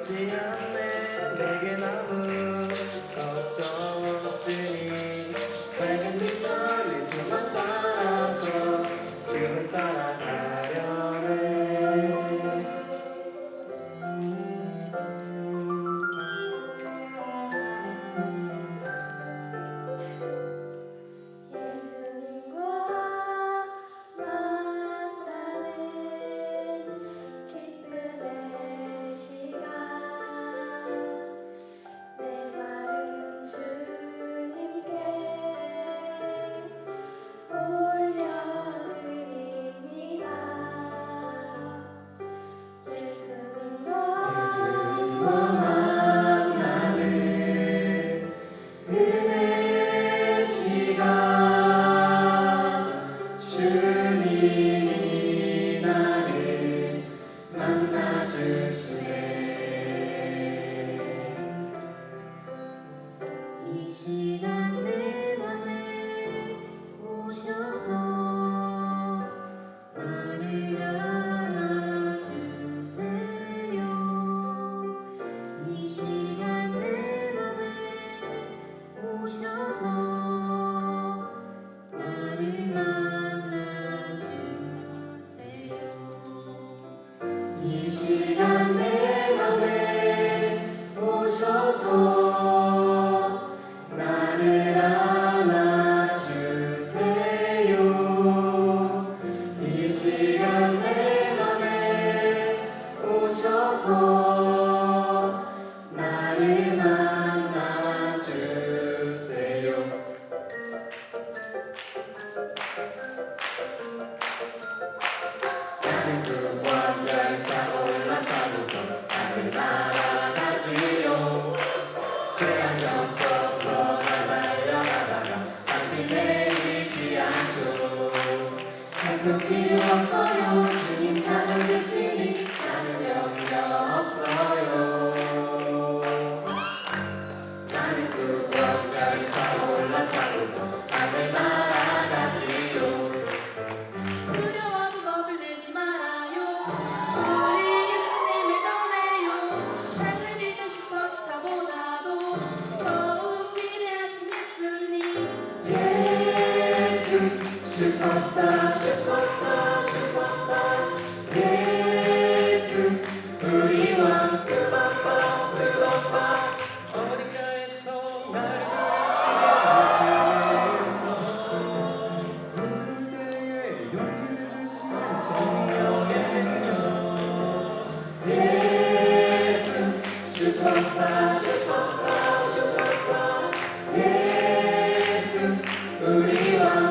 두렵지 않네 내게 남은 걱정 없으니 presence name. 시간 내 맘에 오셔서 나를 안아주세요. 이 시간 내 맘에 오셔서 않죠 잠깐 필요 없어요. 주님 찾아계시니 나는 염려 없어요 슈퍼스타 슈퍼스타 슈퍼스타 예수 우리 왕 그바빠 그바빠 어딘가에서 나를 예수님께서 오늘 때에 용기를 주시는 성령의 능력 예수 슈퍼스타 슈퍼스타 슈퍼스타 예수 우리 왕